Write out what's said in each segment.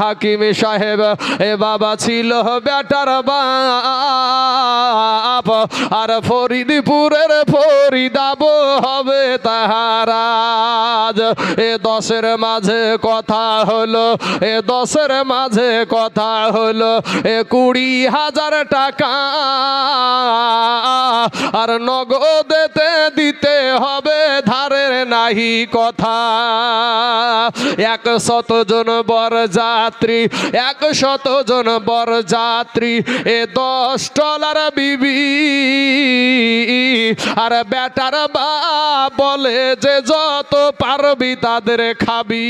হাকিম সাহেব, এ বাবা ছিল বেটার বাপ। আর ফরিদপুরের ফরিদাব হবে তাহারাজ এ দশের মাঝে কথা হলো, এ দশের মাঝে কথা হলো, এ কুড়ি হাজার টাকা। আর নগদেতে দিতে হবে ধারের নাহি কথা। এক শত জন বর যাত্রী এক শত জন বর যাত্রী এ দশ টলার বিবি। আর বেটার বা বলে যে যত পারবি তাদের খাবি।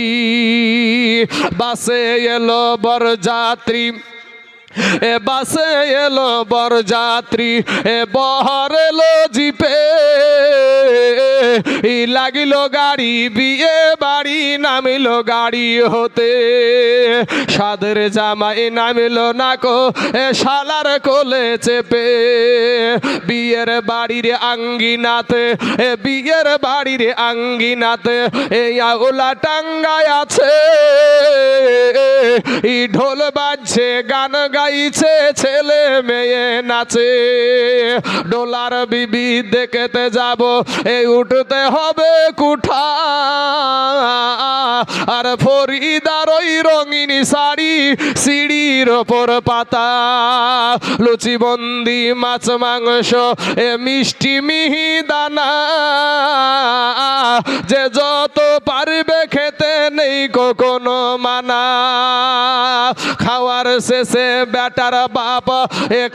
বাসে এলো বর যাত্রী এ বাসে এলো বর যাত্রী এ বহর এলো জিপে। লাগিল গাড়ি, বিয়ে বাড়ি, নামিল গাড়ি হতে। সাদের জামাই নামিল নাকো, এ শালার কোলে চেপে। বিয়ের বাড়ির আঙ্গিনাতে, এ বিয়ের বাড়ির আঙ্গিনাতে, এই আউলা টাঙ্গায় আছে। ই ঢোল বাজছে, গান গাইছে, ছেলে মেয়ে নাচে। ডোলার বিবি দেখতে যাব এই উঠতে হবে কুঠা। আর ফরিদার ওই রঙিন শাড়ি সিঁড়ির ওপর পাতা। লুচি বন্দি, মাছ, মাংস, এ মিষ্টি মিহি দানা যে যত পারবে খেতে নেই কোনো মানা। খাওয়ার শেষে বেটার বাপ এক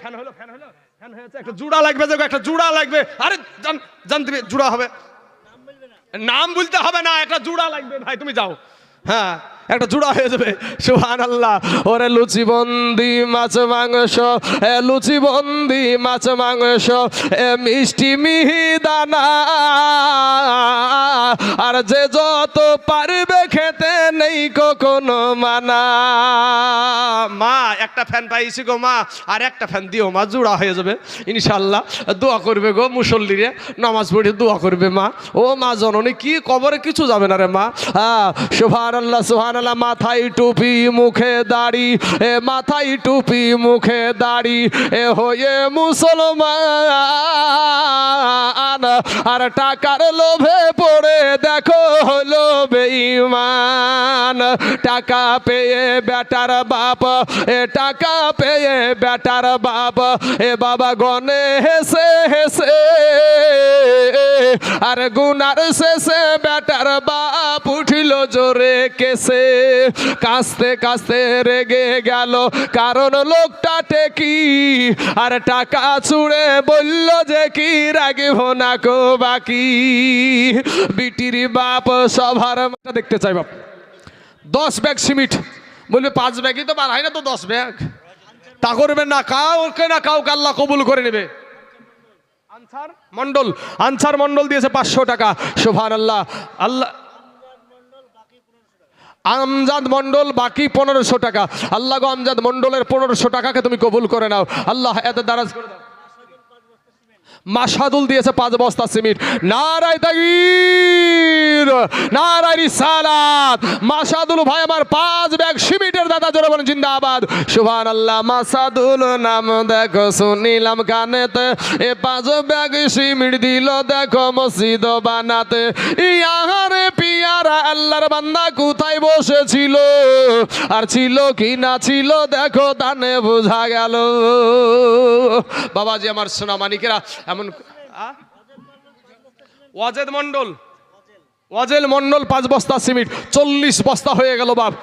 ফ্যান হলো ফ্যান হলো। হয়েছে একটা জুড়া লাগবে যে একটা জুড়া লাগবে। আরে জানতে জান জুড়া হবে। নাম বলতে হবে না একটা জুড়া লাগবে ভাই তুমি যাও। হ্যাঁ। একটা জুড়া হয়ে যাবে। সুহান আল্লাহ ওরে লুচি বন্দি, মাছ, মাংস। এ লুচি বন্দি, মাছ, মাংস। এ মিষ্টি মিহি দানা আর যে যত পারবে খেতে নেই কোনো মানা। মা, একটা ফ্যান পাইছি গো মা, আর একটা ফ্যান দিও মা, জুড়া হয়ে যাবে। ইনশাল্লাহ দোয়া করবে গো মুসল্লিরে, নামাজ পড়ে দোয়া করবে মা। ও মা জননী, কি কবরে কিছু যাবে না রে মা। হ্যাঁ সোহান আল্লাহ সোহান আল্লাহ মাথায় টুপি, মুখে দাড়ি। এ মাথায় টুপি, মুখে দাড়ি। এ হয়ে মুসলমান। আর টাকার লোভে পড়ে দেখো হলো বেঈমান। টাকা পেয়ে বেটার বাপ, এ টাকা পেয়ে বেটার বাপ। এ বাবা গনে হেসে হেসে আর গুনার শেষে বেটার বাপ উঠিল জোরে কেসে। কাস্তে কাস্তে রেগে গেল, কারণ লোকটা টেকি। আর টাকা চুড়ে বলল যে, কি রাগিব না কো বাকি? বিটির বাপ মাথা দেখতে চাই বাপ। দশ ব্যাগ সিমিট। বলবে, পাঁচ ব্যাগই তো হয় না তো দশ ব্যাগ? তা করবেন না, কাউকে না কাউকে আল্লাহ কবুল করে নেবে। আনসার? মন্ডল আনসার মন্ডল দিয়েছে পাঁচশো টাকা। শোভান আল্লাহ আল্লাহ আমজাদ মন্ডল বাকি পনেরোশো টাকা। আল্লাহ আমজাদ মন্ডলের পনেরোশো টাকাকে তুমি কবুল করে নাও। আল্লাহ এত দাও। মাসাদুল দিয়েছে পাঁচ বস্তা সিমেন্ট। নারায় তাগির নারায় রিসালাত। মাসাদুল ভাই, আমার পাঁচ ব্যাগ সিমেন্টের দাদা জোরে বলেন জিন্দাবাদ। সুবহান আল্লাহ মাসাদুল নাম দেখো, শুনিলাম কানেতে এ পাঁচ ব্যাগ সিমেন্ট দিল, দেখো মসজিদ বানাতে। ইয়াহারে পিয়ারা আল্লাহর বান্দা কোথায় বসেছিল? আর ছিল কি না ছিল? দেখো, তানে বোঝা গেল। বাবাজি, আমার সোনা মানিকেরা, এমন ওয়াজেদ মন্ডল ওয়াজেল মন্ডল পাঁচ বস্তা সিমেন্ট, চল্লিশ বস্তা হয়ে গেল বাপ।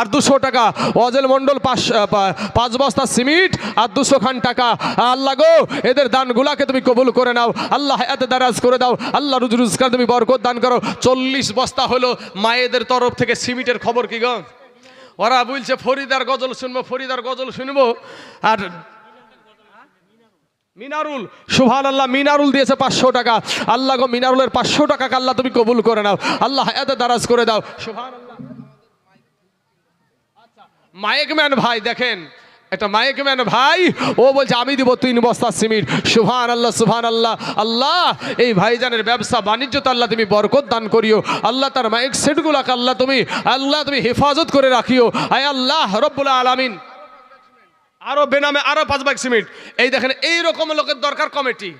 আর দুশো টাকা। ওয়াজেল মন্ডল পাঁচ পাঁচ বস্তা সিমিট আর দুশো খান টাকা। আল্লাহ গো, এদের দানগুলাকে তুমি কবুল করে নাও। আল্লাহ এত দারাজ করে দাও। আল্লাহ রুজ রুজগার তুমি বরকত দান করো। চল্লিশ বস্তা হলো মায়েদের তরফ থেকে সিমিটের খবর কি গো? ওরা বলছে, ফরিদার গজল শুনব, ফরিদার গজল শুনব। আর মিনারুল সুহান আল্লাহ মিনারুল দিয়েছে পাঁচশো টাকা। আল্লাহ গো, মিনারুলের পাঁচশো টাকা আল্লাহ তুমি কবুল করে নাও। আল্লাহ এত দারাজ করে দাও। সুহান আল্লাহ মাইক ম্যান ভাই, দেখেন, একটা মাইক ম্যান ভাই, ও বলছে, আমি দিব তিন বস্তা সিমেন্ট। সুভান আল্লাহ সুভান আল্লাহ আল্লাহ এই ভাইজানের ব্যবসা, বাণিজ্য তো আল্লাহ তুমি বরকত দান করিও। আল্লাহ তার মাইক সেটগুলাকে আল্লাহ তুমি আল্লাহ তুমি হেফাজত করে রাখিও। আয় আল্লাহ, রব্বুল আলামিন। আরও বেনামে আরও পাঁচ বাইক সিমেন্ট। এই দেখেন এই রকম লোকের দরকার কমিটি।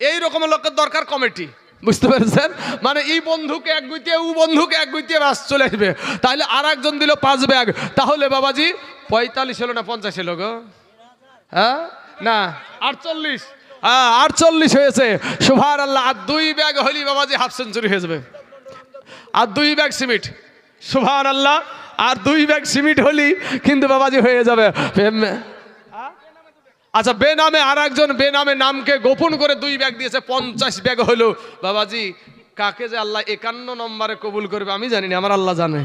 এই রকম লোকের দরকার কমিটি। বুঝতে পেরেছেন? মানে এই বন্ধুকে এক গুইতে, ও বন্ধুকে এক গুইতে বাস চলে আসবে। তাহলে আর একজন দিল পাঁচ ব্যাগ। তাহলে বাবাজি, পঁয়তাল্লিশ হলো না পঞ্চাশ হলো গো? হ্যাঁ? না, আটচল্লিশ। হ্যাঁ আটচল্লিশ হয়েছে। সুভার আল্লাহ আর দুই ব্যাগ হলি বাবাজি হাফ সেঞ্চুরি হয়ে যাবে। আর দুই ব্যাগ সিমিট। সুভান আল্লাহ আর দুই ব্যাগ সিমিট হলি কিন্তু বাবাজি হয়ে যাবে। আচ্ছা বেনামে আর একজন বেনামে নামকে গোপন করে দুই ব্যাগ দিয়েছে, পঞ্চাশ ব্যাগ হলো। বাবাজি, কাকে যে আল্লাহ একান্ন নম্বরে কবুল করবে আমি জানি না, আমার আল্লাহ জানে।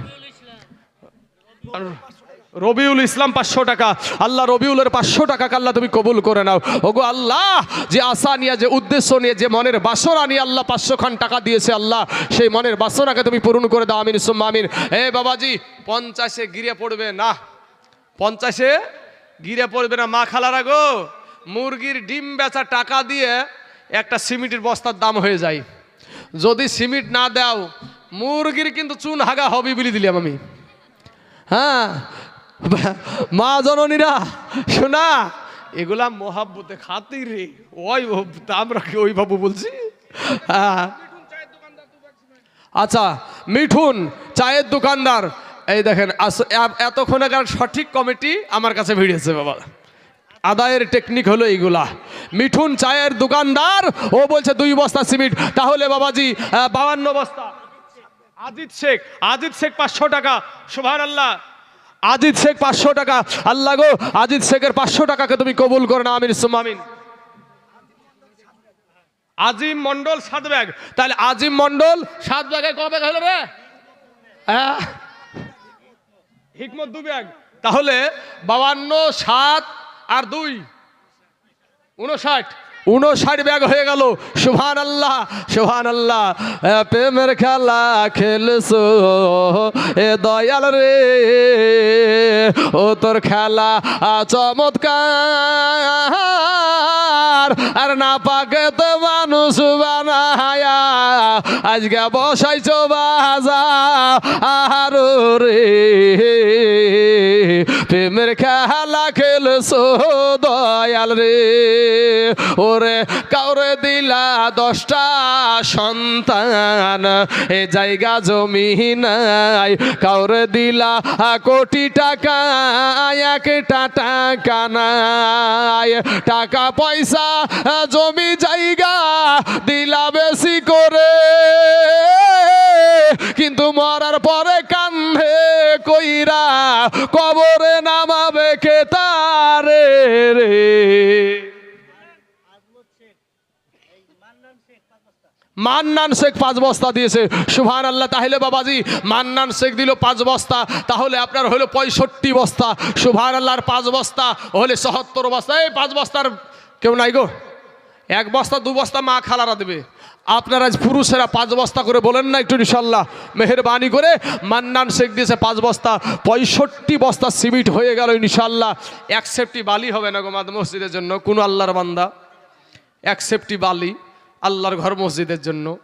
রবিউল ইসলাম পাঁচশো টাকা, আল্লাহ রবিউলের পাঁচশো টাকা আল্লাহ তুমি কবুল করে নাও। ওগো আল্লাহ, যে আশা নিয়ে, যে উদ্দেশ্য নিয়ে, যে মনের বাসনা নিয়ে আল্লাহ পাঁচশো খান টাকা দিয়েছে আল্লাহ, সেই মনের বাসনাকে তুমি পূরণ করে দাও, আমিন, সুম্মা, আমিন। এ বাবাজি, পঞ্চাশে গিরে পড়বে, না, পঞ্চাশে গিরে পড়বে না মা খালারা গো। মুরগির ডিম বেচা টাকা দিয়ে একটা সিমেন্টের বস্তার দাম হয়ে যায়। যদি সিমেন্ট না দাও, মুরগির কিন্তু চুন হাগা হবি বলে দিলাম আমি। হ্যাঁ মা জননীরা, শোনা, এগুলা মহাব্বতে খাতির ওই আমরা কি ওই বাবু বলছি? হ্যাঁ। আচ্ছা মিঠুন, চায়ের দোকানদার এই দেখেন আস- এ- এতক্ষণেকার সঠিক কমিটি আমার কাছে ভিড়েছে বাবা। আদায়ের টেকনিক হলো এইগুলা। মিঠুন চায়ের দোকানদার ও বলছে দুই বস্তা সিমেন্ট। তাহলে বাবাজি আহ, বাউান্ন বস্তা। আজিত শেখ আজিত শেখ পাঁচশো টাকা সুভান আল্লাহ আজিত শেখ পাঁচশো টাকা। আল্লাহ গো আজিত শেখের পাঁচশো টাকাকে তুমি কবুল করে না আমিন সুম্মা আমিন। আজিম মন্ডল সাত ব্যাগ। তাহলে আজিম মন্ডল সাত ব্যাগে কবে ব্যাগ রে? হ্যাঁ হিকমত দু ব্যাগ তাহলে বাবান্ন সাত আর দুই। উনষাট উনষাট ব্যাগ হয়ে গেল। সুভান আল্লাহ সুভান আল্লাহ প্রেমের খেলা খেলছো। এ দয়াল রে। ও তোর খেলা চমৎকার। আর না পাকে তো মানুষ বানায়া আজকে বসাইছো বাজা আর রে প্রেমের খেলা খেলছো দয়াল রে। ওরে কাউরে দিলা দশটা সন্তান, এ জায়গা জমি নাই। কাউরে দিলা কোটি টাকা একটা টাকা নাই। টাকা পয়সা, জমি জায়গা, দিলা বেশি কবরে নামাবে কে তারে রে? মান্নান শেখ পাঁচ বস্তা দিয়েছে। সুভান আল্লাহ তাহলে বাবাজি, মান্নান শেখ দিল পাঁচ বস্তা, তাহলে আপনার হলো পঁয়ষট্টি বস্তা। সুভান আল্লাহর পাঁচ বস্তা হলে সহত্তর বস্তা। এই পাঁচ বস্তার কেউ নাই গো। এক বস্তা, দু বস্তা মা খালারা দেবে। আপনারা আজ পুরুষেরা পাঁচ বস্তা করে বলেন না একটু ইনশাল্লাহ মেহরবানি করে। মান্নান শেখ দিয়েছে পাঁচ বস্তা, পঁয়ষট্টি বস্তা সিমিট হয়ে গেল ইনশাল্লাহ। এক সেফটি বালি হবে না গো মাদ মসজিদের জন্য, কোনো আল্লাহর বান্দা? এক সেফটি বালি, আল্লাহর ঘর মসজিদের জন্য।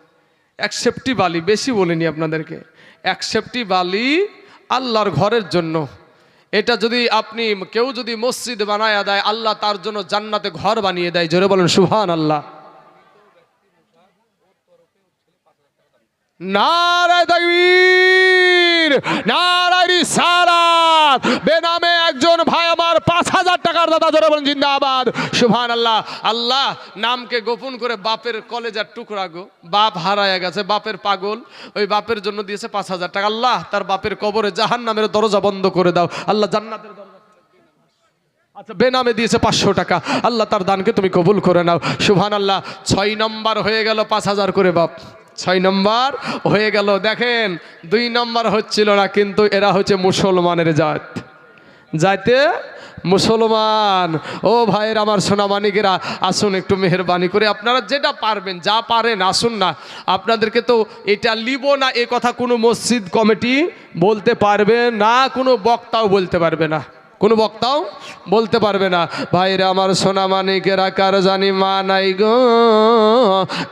এক সেফটি বালি, বেশি বলিনি আপনাদেরকে। এক সেফটি বালি আল্লাহর ঘরের জন্য। এটা যদি আপনি, কেউ যদি মসজিদ বানায়া দেয়, আল্লাহ তার জন্য জান্নাতে ঘর বানিয়ে দেয়, জোরে বলেন সুহান আল্লাহ নারায় তাকবীর, নারায় রিসালাত। বেনামে একজন ভাই আমার পাঁচ হাজার টাকার দাদা ধরে বলেন জিন্দাবাদ। সুবহান আল্লাহ আল্লাহ নামকে গোপন করে বাপের কলেজার টুকরা গো। বাপ হারায় গেছে, বাপের পাগল। ওই বাপের জন্য দিয়েছে পাঁচ হাজার টাকা। আল্লাহ তার বাপের কবরে জাহান নামের দরজা বন্ধ করে দাও। আল্লাহ জান্নাতের দরজা আচ্ছা বেনামে দিয়েছে পাঁচশো টাকা। আল্লাহ তার দানকে তুমি কবুল করে নাও। সুবহান আল্লাহ ছয় নম্বর হয়ে গেল পাঁচ হাজার করে বাপ। ছয় নম্বর হয়ে গেল। দেখেন, দুই নম্বর হচ্ছিল না, কিন্তু এরা হচ্ছে মুসলমানের জাত। যাইতে মুসলমান, ও ভাইয়ের, আমার সোনামানিকেরা, আসুন একটু মেহরবানি করে আপনারা যেটা পারবেন, যা পারেন, আসুন না। আপনাদেরকে তো এটা লিব না, এ কথা কোনো মসজিদ কমিটি বলতে পারবে না, কোনো বক্তাও বলতে পারবে না। কোনো বক্তাও বলতে পারবে না, ভাইরা আমার সোনা মানিকেরা কার জানি মা নাই গো,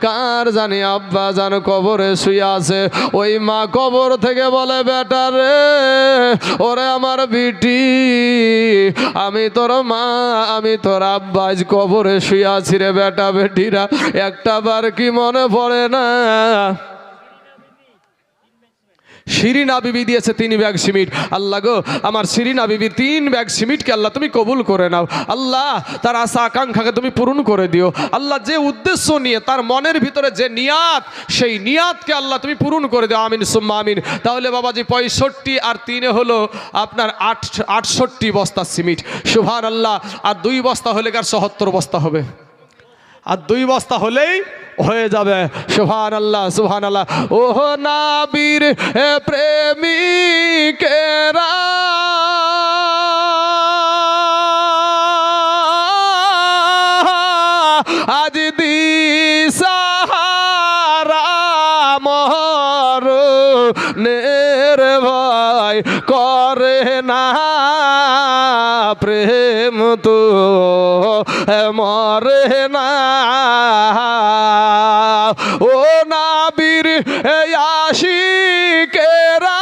কার জানি আব্বা জানো কবরে শুয়ে আছে? ওই মা কবর থেকে বলে, বেটা রে, ওরে আমার বিটি, আমি তোর মা, আমি তোর আব্বা আজ কবরে শুয়ে আছি রে বেটা বেটিরা, একটা বার কি মনে পড়ে না? শিরিনা বিবি দিয়েছে তিন ব্যাগ সিমিট। আল্লাহ গো, আমার শিরিনা আবিবি তিন ব্যাগ সিমিটকে আল্লাহ তুমি কবুল করে নাও। আল্লাহ, তার আশা আকাঙ্ক্ষাকে তুমি পূরণ করে দিও। আল্লাহ যে উদ্দেশ্য নিয়ে, তার মনের ভিতরে যে নিয়াত, সেই নিয়াতকে আল্লাহ তুমি পূরণ করে দিও। আমিন, সুম্মা আমিন। তাহলে বাবাজি, পঁয়ষট্টি আর তিনে হলো আপনার আট, আটষট্টি বস্তা সিমিট। সুভান আল্লাহ আর দুই বস্তা হলে কার সহত্তর বস্তা হবে? আর দুই বস্তা হলেই হয়ে যাবে। সুহান আল্লাহ সুহান আল্লাহ ওহ নাবির প্রেমী প্রেমিকেরা। করে না প্রেম তো মরে না। ও না নাবির আশিকেরা।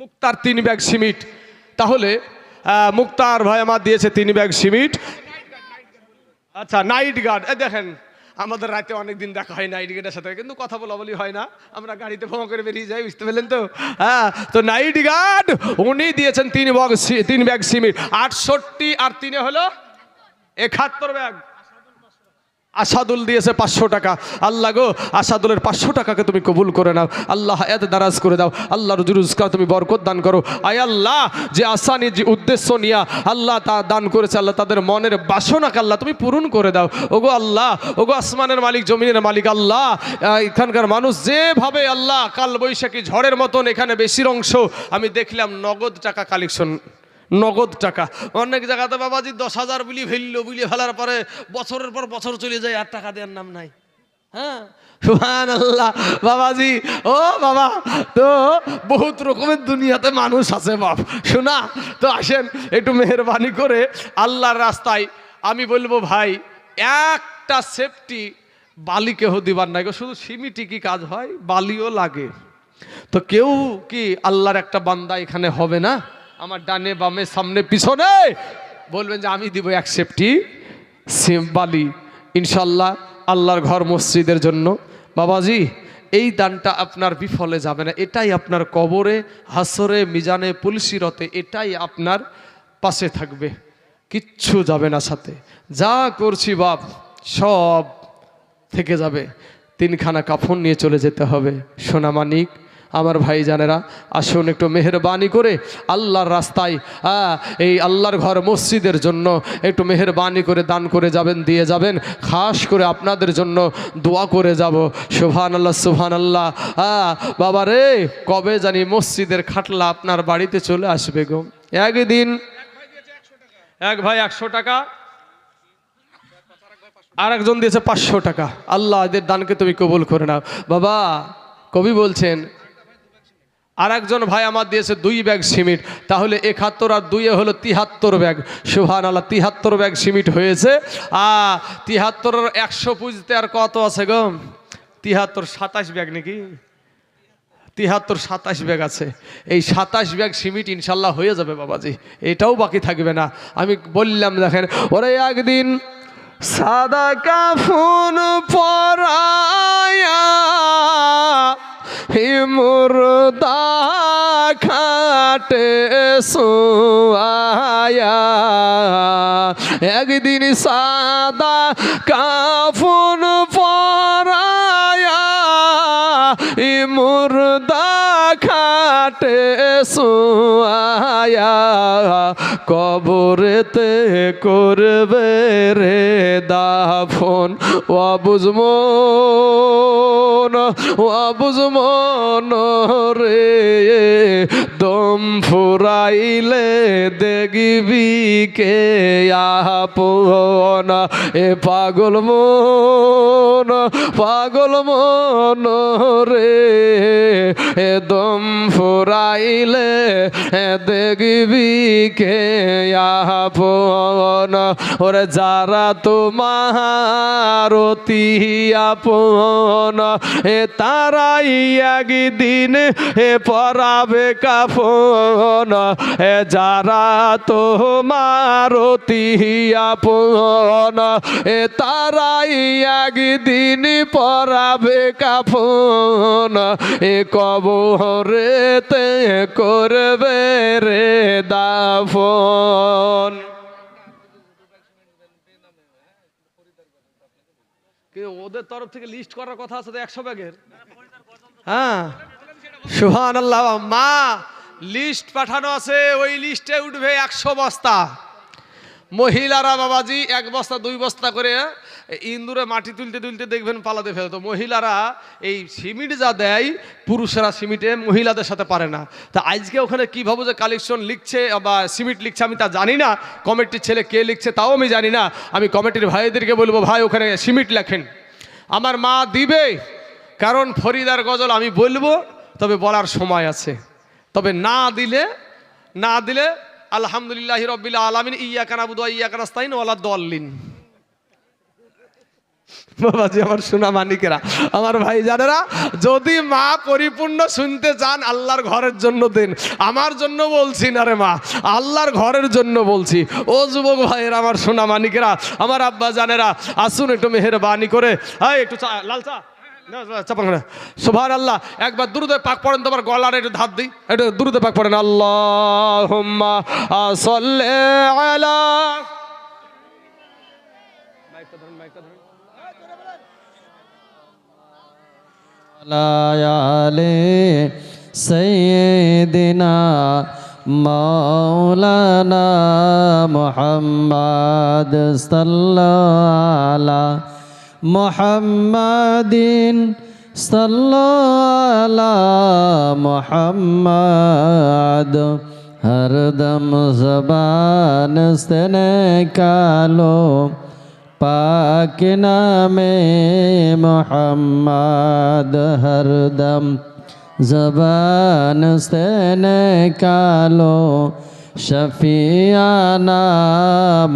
মুক্তার তিন ব্যাগ সিমিট। তাহলে মুক্তার ভাই আমার দিয়েছে তিন ব্যাগ সিমিট। আচ্ছা নাইট গার্ড দেখেন। আমাদের রাতে অনেক দিন দেখা হয় নাইট গার্ডের সাথে। কিন্তু কথা বলা বলি হয় না। আমরা গাড়িতে ফোন করে বেরিয়ে যাই, বুঝতে পারলেন তো? হ্যাঁ তো নাইট গার্ড, উনি দিয়েছেন তিন ব্যাগ সি- তিন ব্যাগ সিমিট আটষট্টি আর তিনে হলো একাত্তর ব্যাগ। আসাদুল দিয়েছে পাঁচশো টাকা। আল্লাহ গো, আসাদুলের পাঁচশো টাকাকে তুমি কবুল করে নাও। আল্লাহ এত দারাজ করে দাও। আল্লাহ রুজুরুজকার তুমি বরকত দান করো। আয় আল্লাহ, যে আসানি যে উদ্দেশ্য নিয়া আল্লাহ তা দান করেছে, আল্লাহ তাদের মনের বাসনাকে আল্লাহ তুমি পূরণ করে দাও। ওগো আল্লাহ, ওগো আসমানের মালিক, জমিনের মালিক, আল্লাহ এখানকার মানুষ যেভাবে আল্লাহ কাল বৈশাখী ঝড়ের মতন এখানে বেশির অংশ, আমি দেখলাম নগদ টাকা কালেকশন নগদ টাকা। অনেক জায়গাতে বাবাজি দশ হাজার বিলি ফেলল, বিলি ফেলার পরে বছরের পর বছর চলে যায়, আর টাকা দেওয়ার নাম নাই। হ্যাঁ? আল্লাহ বাবাজি, ও বাবা, তো বহুত রকমের দুনিয়াতে মানুষ আছে বাপ। শোনা, তো আসেন, একটু মেহরবানি করে আল্লাহর রাস্তায় আমি বলব, ভাই, একটা সেফটি বালি কেহ দিবার নাই শুধু সিমিটি কি কাজ হয়? বালিও লাগে। তো কেউ কি আল্লাহর একটা বান্দা এখানে হবে না? আমার ডানে, বামে, সামনে, পিছনে। বলবেন যে আমি দিব এক সেফটি বালি, ইনশাল্লাহ আল্লাহর ঘর মসজিদের জন্য। বাবাজি, এই দানটা আপনার বিফলে যাবে না, এটাই আপনার কবরে, হাসরে, মিজানে, পুলসিরতে, এটাই আপনার পাশে থাকবে। কিচ্ছু যাবে না সাথে। যা করছি বাপ, সব থেকে যাবে। তিনখানা কাফন নিয়ে চলে যেতে হবে। সোনামানিক আমার ভাই জানেরা আসুন একটু মেহরবানি করে আল্লাহর রাস্তায় আহ, এই আল্লাহর ঘর মসজিদের জন্য একটু মেহরবানি করে দান করে যাবেন দিয়ে যাবেন। খাস করে আপনাদের জন্য দোয়া করে যাব। সুহান আল্লাহ সুহান আল্লাহ আহ, বাবা রে কবে জানি মসজিদের খাটলা আপনার বাড়িতে চলে আসবে গো। একদিন। এক ভাই একশো টাকা আর একজন দিয়েছে পাঁচশো টাকা। আল্লাহ এদের দানকে তুমি কবুল করে নাও। বাবা কবি বলছেন আর একজন ভাই আমার দিয়েছে দুই ব্যাগ সিমিট। তাহলে একাত্তর আর দুইয়ে হলো তিহাত্তর ব্যাগ। সুহান আল্লাহ তিহাত্তর ব্যাগ সিমিট হয়েছে। আ, তিহাত্তর একশো পুজতে আর কত আছে গো? তিহাত্তর সাতাশ ব্যাগ নাকি? তিহাত্তর সাতাশ ব্যাগ আছে। এই সাতাশ ব্যাগ সিমিট ইনশাল্লাহ হয়ে যাবে বাবাজি। এটাও বাকি থাকবে না। আমি বললাম, দেখেন, ওরে একদিন সাদা কাফুন পরায়া হিমুরদা খাটে সোয়া একদিন সাদা কাফুন পরায়া ইমুরদা খাটে সোয়া কবরেতে করবে রে দাফন। অবুজমন অবুজমন রে, দম ফুরাইলে দেখবি কে আপন। এ পাগল মন পাগল মন রে, এ দম ফুরাইলে এ দেখবি কে আপন? ওরে, যারা তোমার অতি আপন, এ তারাই একদিন এ পরাবে কাফন। এ যারা তোমার অতি আপন, এ তারাই একদিন পরাবে কাফন। এ কবরেতে করবে রে দাফন। ওদের তরফ থেকে লিস্ট করার কথা আছে তো একশো ব্যাগের? হ্যাঁ। সুহান আল্লাহ মা লিস্ট পাঠানো আছে ওই লিস্টে উঠবে একশো বস্তা। মহিলারা বাবাজি, এক বস্তা, দুই বস্তা করে ইন্দুরে মাটি তুলতে তুলতে দেখবেন পালাতে ফেলতো মহিলারা এই সিমেন্ট যা দেয়, পুরুষেরা সিমেন্টে, মহিলাদের সাথে পারে না। তা আজকে ওখানে কীভাবে যে কালেকশন লিখছে বা সিমেন্ট লিখছে আমি তা জানি না। কমিটির ছেলে কে লিখছে তাও আমি জানি না। আমি কমিটির ভাইদেরকে বলব, ভাই, ওখানে সিমেন্ট লেখেন। আমার মা দিবে, কারণ ফরিদার গজল আমি বলব, তবে বলার সময় আছে। তবে না দিলে না দিলে আলহামদুলিল্লাহ রবিল আলমিন ইয়া কানাবুদ ইয়া কানাস্তাইন ওয়ালা দল্লিন বাবাজি, আমার সোনা মানিকেরা, আমার ভাই জানেরা যদি মা পরিপূর্ণ শুনতে চান, আল্লাহর ঘরের জন্য দেন। আমার জন্য বলছি না রে মা, আল্লাহর ঘরের জন্য বলছি। ও যুবক ভাইয়ের, আমার সোনা মানিকেরা, আমার আব্বা জানেরা, আসুন একটু মেহেরবানি করে হ্যাঁ একটু চা, লাল চা। সুভান আল্লাহ একবার দুরুদে পাক পড়েন তোমার একটু দিই। পাক সল্লে আলা মোহাম্মদ সাল্লাল্লাহ মোহাম্মদিন মোহাম্মদ। হরদম জবান সনে কালো, পাক নামে মোহাম্মদ। হরদম জবান সনে কালো, শফিয়ানা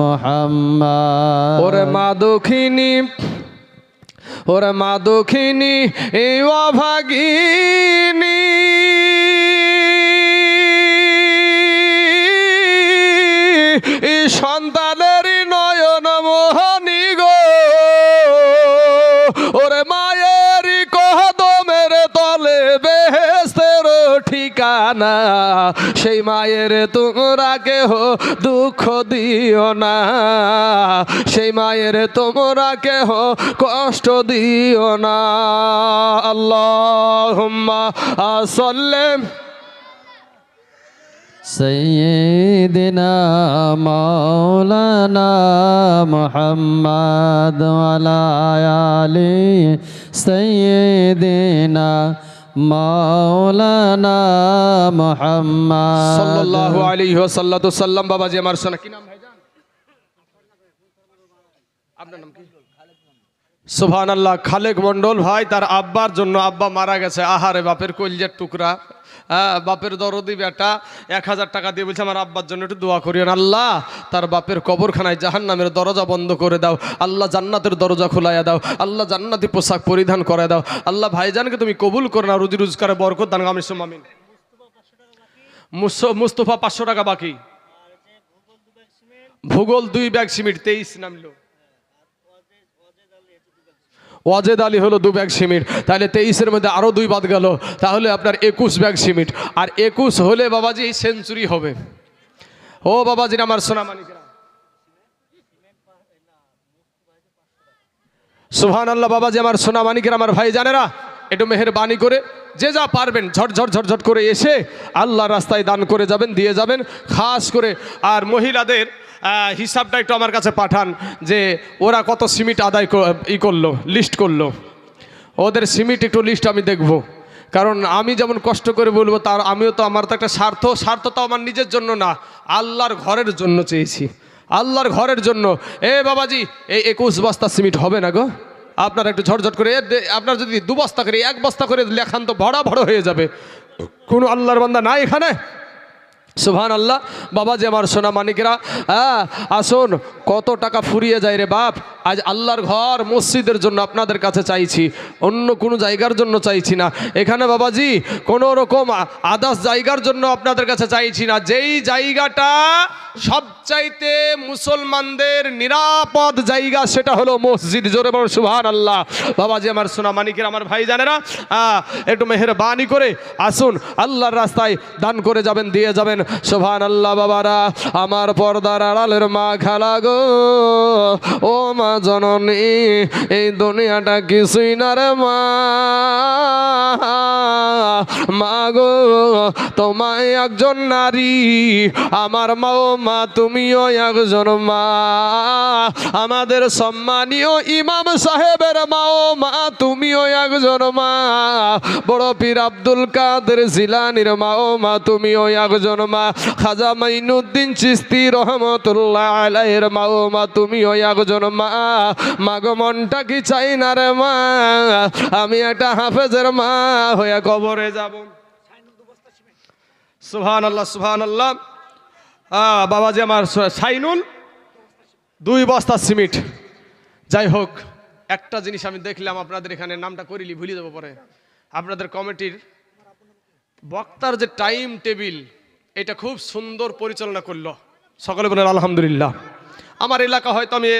মোহাম্মদ। ওরে মা দুখিনী ওরে মা দক্ষিণী এ অভাগিনী। ঠিকানা সেই মায়ের তোমরা কেহ দুঃখ দিও না সেই মায়ের তোমরা কেহ কষ্ট দিও না আল্লাহ আসল্লে سيدنا مولانا محمد وعلى آله سيدنا মাওলানা মোহাম্মদ। সাল্লাম খালেক মণ্ডল ভাই, তার আব্বার জন্য আব্বা মারা গেছে। আহারে বাপের কলজের টুকরা। বাপের দরদি বেটা, এক হাজার টাকা দিয়ে বলছে, আমার আব্বার জন্য একটু দোয়া করিয়েন আল্লাহ, তার বাপের কবরখানায় জাহান নামের দরজা বন্ধ করে দাও। আল্লাহ জান্নাতের দরজা খোলাইয়া দাও। আল্লাহ জান্নাতি পোশাক পরিধান করে দাও। আল্লাহ ভাইজানকে তুমি কবুল করে না, রুজি রোজগারে বরকত দান আমি মামিন মুস- মুস্তফা পাঁচশো টাকা বাকি। ভূগোল দুই ব্যাগ সিমেন্ট, তেইশ নামলো। ওয়াজেদ আলী হলো দু ব্যাগ সিমেন্ট। তাহলে তেইশের মধ্যে আরও দুই বাদ গেল। তাহলে আপনার একুশ ব্যাগ সিমেন্ট। আর একুশ হলে বাবাজি সেঞ্চুরি হবে। ও বাবাজির আমার সোনামানিকেরা। সুহান আল্লাহ বাবাজি, আমার সোনামানিকের, আমার ভাই জানেরা একটু মেহেরবানি করে, যে যা পারবেন ঝটঝট ঝটঝট করে এসে আল্লাহ রাস্তায় দান করে যাবেন, দিয়ে যাবেন। খাস করে, আর মহিলাদের হিসাবটা একটু আমার কাছে পাঠান, যে ওরা কত সিমিট আদায় ই করল লিস্ট করল। ওদের সিমিট একটু লিস্ট আমি দেখব। কারণ আমি যেমন কষ্ট করে বলব, তার, আমিও তো, আমার তো একটা স্বার্থ স্বার্থ তো আমার নিজের জন্য না, আল্লাহর ঘরের জন্য চেয়েছি। আল্লাহর ঘরের জন্য। এ বাবাজি এই একুশ বস্তা সিমিট হবে না গো? আপনার একটু ঝটঝট করে আপনার যদি দু বস্তা করে, এক বস্তা করে লেখান তো ভরা ভরা হয়ে যাবে। কোনো আল্লাহর বান্দা নাই এখানে? সুভান আল্লাহ বাবা যে আমার সোনা মানিকরা হ্যাঁ আসুন, কত টাকা ফুরিয়ে যায় রে বাপ? আজ আল্লাহর ঘর মসজিদের জন্য আপনাদের কাছে চাইছি। অন্য কোনো জায়গার জন্য চাইছি না। এখানে বাবাজি, কোনো রকম আদার্স জায়গার জন্য আপনাদের কাছে চাইছি না। যেই জায়গাটা সবচাইতে মুসলমানদের নিরাপদ জায়গা, সেটা হলো মসজিদ। জোরে বড় সুভান আল্লাহ বাবাজি, আমার সোনা মানিকের, আমার ভাই জানে না একটু মেহরবানি করে আসুন। আল্লাহর রাস্তায় দান করে যাবেন, দিয়ে যাবেন। সোভান আল্লাহ বাবারা, আমার পর্দার আড়ালের মা খালা গো। ও মা জননী, এই দুনিয়াটা কিছুই না রে মা। মা গো, তোমায় একজন নারী, আমার মা ও মা, তুমিও একজন মা। আমাদের সম্মানীয় ইমাম সাহেবের মা ও মা, তুমিও একজন মা। বড় পীর আব্দুল কাদের জিলানির মা ও মা, তুমিও একজন মা। খাজা মাইনুদ্দিন চিস্তি রহমতুল্লাহ আলাইয়ের মা ও মা, তুমিও একজন মা। মাগো মনটা কি চাই না রে মা? আমি একটা হাফেজের মা হয়ে কবরে যাব। সুহান আল্লাহ সুহান আল্লাহ বাবাজি আমার সাইনুল, দুই বস্তা সিমেন্ট যাই হোক, একটা জিনিস আমি দেখলাম, আপনাদের এখানে নামটা করিলি ভুলে দেবো পরে। আপনাদের কমিটির বক্তার যে টাইম টেবিল এটা খুব সুন্দর পরিচালনা করল। সকলে বলেন, আলহামদুলিল্লাহ। আমার এলাকা হয়তো আমি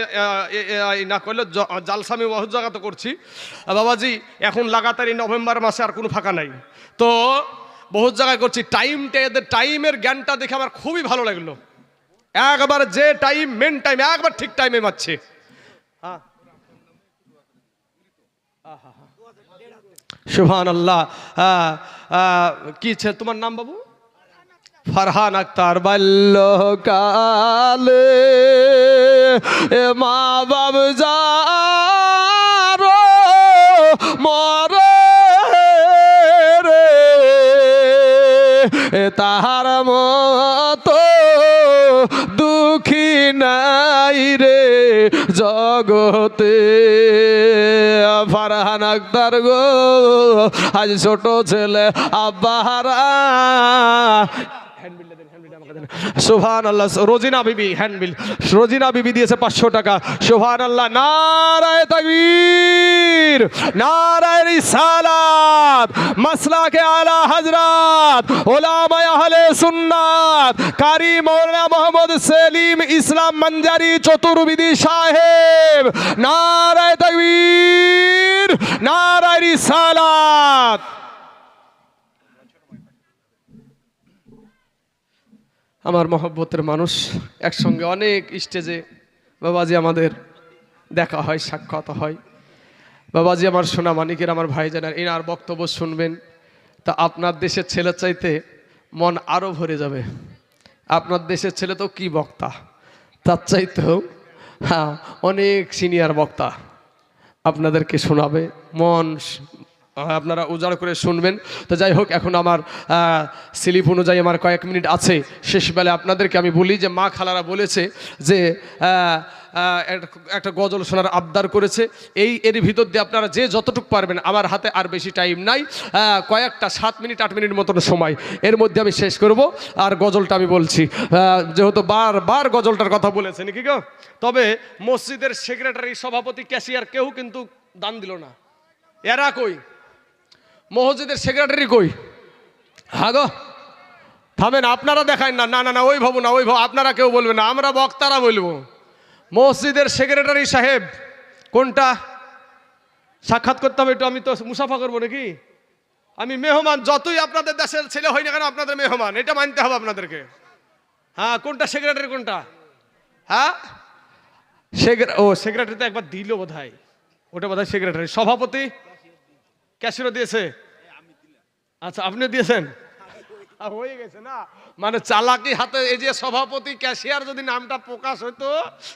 না করলে জালসা আমি বহুত জায়গাতে করছি। বাবাজি এখন লাগাতার এই নভেম্বর মাসে আর কোনো ফাঁকা নাই। তো বহুত জায়গায় করছি। টাইমটা এদের টাইমের জ্ঞানটা দেখে আমার খুবই ভালো লাগল। একবার যে টাইম মেন টাইম একবার ঠিক টাইমে মারছে। হ্যাঁ। সুহান আল্লাহ আহ, কি তোমার নাম বাবু? ফারহান আক্তার বাল্যকালে এ মা বাব মরে রে। এ তাহার মতো দুঃখী নাই রে জগতে। ফারহান আক্তার গো, আজ ছোট ছেলে আব্বাহারা সোহান আল্লাহ রোজিনা বিবি হ্যান্ডবিল রোজিনা বিবি দিয়েছে পাঁচশো টাকা। সোহান আল্লাহ নারায় তাকবীর, নারায় রিসালাত। মাসলাকে আলা হযরত, ওলামায়ে আহলে সুন্নাত। কারি মাওলানা মোহাম্মদ সেলিম ইসলাম মঞ্জারি চতুর্বেদী সাহেব। নারায় তাকবীর, নারায় রিসালাত। আমার মহব্বতের মানুষ একসঙ্গে অনেক স্টেজে বাবাজি আমাদের দেখা হয়, সাক্ষাৎ হয়। বাবাজি আমার সোনা মানিকের আমার ভাইজানের, এনার বক্তব্য শুনবেন। তা আপনার দেশের ছেলে চাইতে মন আরও ভরে যাবে। আপনার দেশের ছেলে তো কি বক্তা? তার চাইতেও হ্যাঁ অনেক সিনিয়র বক্তা। আপনাদেরকে শোনাবে, মন আপনারা উজাড় করে শুনবেন। তো যাই হোক, এখন আমার স্লিপ অনুযায়ী আমার কয়েক মিনিট আছে। শেষবেলা আপনাদেরকে আমি বলি যে, মা খালারা বলেছে যে একটা- গজল শোনার আবদার করেছে। এই, এর ভিতর দিয়ে আপনারা যে যতটুকু পারবেন, আমার হাতে আর বেশি টাইম নাই। কয়েকটা সাত মিনিট, আট মিনিট মতন সময়। এর মধ্যে আমি শেষ করব। আর গজলটা আমি বলছি যেহেতু বার বার গজলটার কথা বলেছে, নাকি তবে মসজিদের সেক্রেটারি, সভাপতি, ক্যাশিয়ার কেউ কিন্তু দান দিল না। এরা কই? মসজিদের সেক্রেটারি কই? হ্যাঁ গো। থামেন, আপনারা দেখায় না। না না না, ওই ভাবু না, ওই ভাবু, আপনারা কেউ বলবেন না, আমরা বক্তারা বলব। মসজিদের সেক্রেটারি সাহেব, কোনটা? সাক্ষাৎ করতে হবে একটু, আমি তো মুসাফা করব নাকি? আমি মেহমান, যতই আপনাদের দেশের ছেলে হই না কেন, আপনাদের মেহমান, এটা মানতে হবে আপনাদেরকে। হ্যাঁ কোনটা সেক্রেটারি কোনটা? হ্যাঁ? সেক্রে ও সেক্রেটারি তো একবার দিল বোধ হয় ওটা বোধ হয় সেক্রেটারি সভাপতি? ক্যাশিয়ারও দিয়েছে? আচ্ছা আপনি দিয়েছেন? হয়ে গেছে না। মানে চালাকি হাতে এই যে সভাপতি ক্যাশিয়ার যদি নামটা প্রকাশ হতো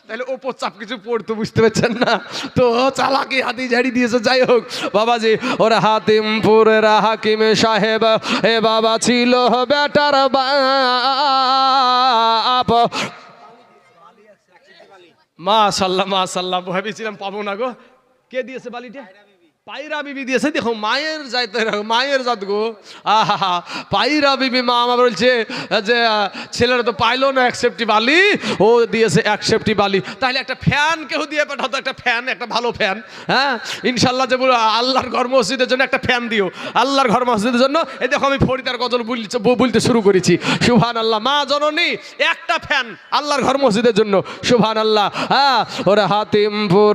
তাহলে ওপর চাপ কিছু পড়তো বুঝতে পারছেন না? তো চালাকি হাতি ঝাড়ি দিয়েছে যাই হোক। বাবাজি ওরা হাতিমপুরের হাকিম সাহেব এ বাবা ছিল বেটার বাপ। মাশাল্লাহ মাশাল্লাহ ভেবেছিলাম পাবো না গো। কে দিয়েছে বালিটা? পায়রা বিবি দিয়েছে দেখো মায়ের যাইতে মায়ের জাত গো আহা পায়রা বিবি মা আমার বলছে যে ছেলেরা তো পাইলো না এক সেফটি বালি ও দিয়েছে এক সেফটি বালি। তাহলে একটা ফ্যান কেউ দিয়ে পাঠাতো একটা ফ্যান একটা ভালো ফ্যান হ্যাঁ? ইনশাল্লাহ যে বলো, আল্লাহর ঘর মসজিদের জন্য একটা ফ্যান দিও। আল্লাহর ঘর মসজিদের জন্য এই দেখো আমি ফরিদার গজল বলতে শুরু করেছি। সুভান আল্লাহ মা জননী একটা ফ্যান আল্লাহর ঘর মসজিদের জন্য। সুভান আল্লাহ হ্যাঁ? ওরা হাতিমপুর